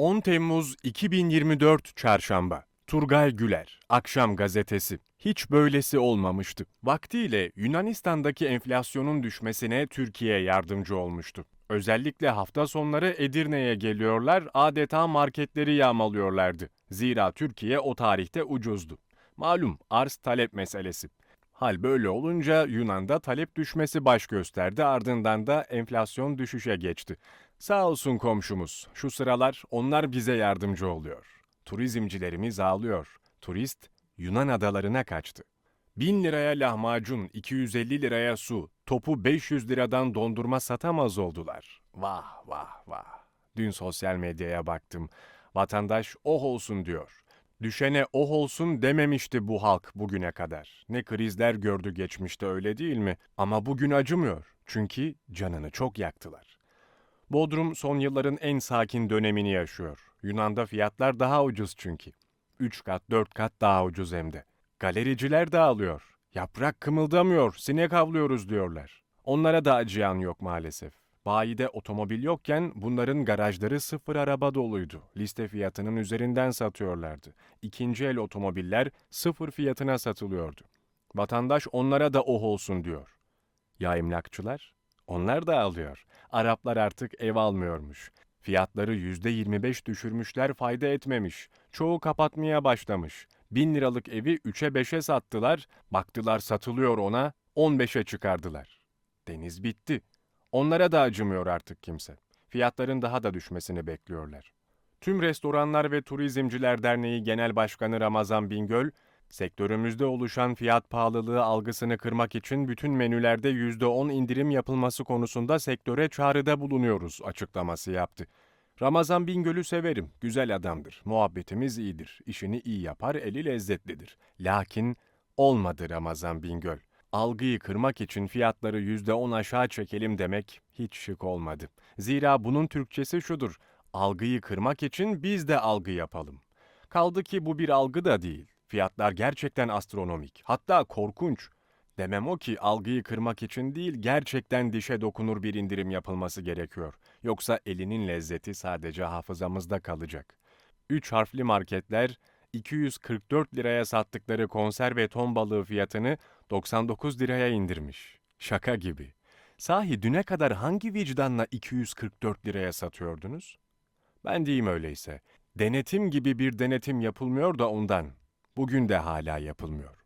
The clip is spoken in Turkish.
10 Temmuz 2024 Çarşamba. Turgay Güler, Akşam Gazetesi. Hiç böylesi olmamıştı. Vaktiyle Yunanistan'daki enflasyonun düşmesine Türkiye yardımcı olmuştu. Özellikle hafta sonları Edirne'ye geliyorlar, adeta marketleri yağmalıyorlardı. Zira Türkiye o tarihte ucuzdu. Malum arz talep meselesi. Hal böyle olunca Yunan'da talep düşmesi baş gösterdi ardından da enflasyon düşüşe geçti. Sağ olsun komşumuz. Şu sıralar onlar bize yardımcı oluyor. Turizmcilerimiz ağlıyor. Turist Yunan adalarına kaçtı. 1000 liraya lahmacun, 250 liraya su, topu 500 liradan dondurma satamaz oldular. Vah vah vah. Dün sosyal medyaya baktım. Vatandaş oh olsun diyor. Düşene oh olsun dememişti bu halk bugüne kadar. Ne krizler gördü geçmişte öyle değil mi? Ama bugün acımıyor. Çünkü canını çok yaktılar. Bodrum son yılların en sakin dönemini yaşıyor. Yunan'da fiyatlar daha ucuz çünkü. 3 kat 4 kat daha ucuz hem de. Galericiler dağılıyor. Yaprak kımıldamıyor, sinek avlıyoruz diyorlar. Onlara da acıyan yok maalesef. Bayide otomobil yokken bunların garajları sıfır araba doluydu. Liste fiyatının üzerinden satıyorlardı. İkinci el otomobiller sıfır fiyatına satılıyordu. Vatandaş onlara da oh olsun diyor. Ya emlakçılar? Onlar da alıyor. Araplar artık ev almıyormuş. Fiyatları %25 düşürmüşler fayda etmemiş. Çoğu kapatmaya başlamış. 1000 liralık evi 3'e 5'e sattılar. Baktılar satılıyor ona 15'e çıkardılar. Deniz bitti. Onlara da acımıyor artık kimse. Fiyatların daha da düşmesini bekliyorlar. Tüm Restoranlar ve Turizmciler Derneği Genel Başkanı Ramazan Bingöl, sektörümüzde oluşan fiyat pahalılığı algısını kırmak için bütün menülerde %10 indirim yapılması konusunda sektöre çağrıda bulunuyoruz açıklaması yaptı. Ramazan Bingöl'ü severim, güzel adamdır, muhabbetimiz iyidir, işini iyi yapar, eli lezzetlidir. Lakin olmadı Ramazan Bingöl. Algıyı kırmak için fiyatları %10 aşağı çekelim demek hiç şık olmadı. Zira bunun Türkçesi şudur, algıyı kırmak için biz de algı yapalım. Kaldı ki bu bir algı da değil. Fiyatlar gerçekten astronomik, hatta korkunç. Demem o ki algıyı kırmak için değil, gerçekten dişe dokunur bir indirim yapılması gerekiyor. Yoksa elinin lezzeti sadece hafızamızda kalacak. Üç harfli marketler 244 liraya sattıkları konserve ton balığı fiyatını 99 liraya indirmiş. Şaka gibi. Sahi düne kadar hangi vicdanla 244 liraya satıyordunuz? Ben diyeyim öyleyse. Denetim gibi bir denetim yapılmıyor da ondan. Bugün de hala yapılmıyor.